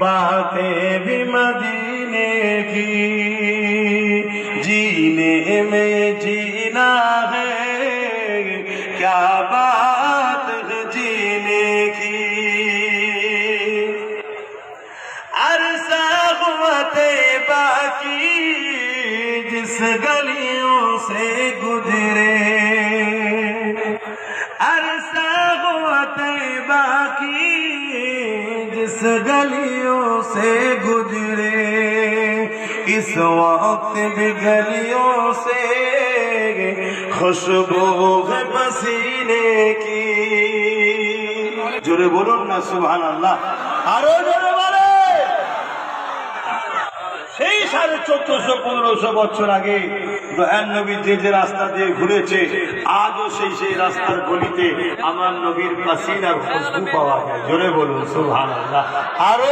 बातें भी मदीने की जीने में जीना है क्या बात है जीने की अरसा हुआ बाकी जिस गलियों से गुजरे अरसा हुआ बाकी जिस गलियों से गुजरे इस वक्त भी गलियों से खुशबू है पसीने की জোরে বলুন না সুবহান আল্লাহ আরো জোরে বলে সেই সাড়ে চোদ্দশো, পনেরোশো বছর আগে দয়ান নবী যে যে রাস্তা দিয়ে ঘুরেছে, আজও সেই সেই রাস্তার গলিতে আমার নবীর পাসিনার খুশবু পাওয়া যায়। জোরে বলুন আরও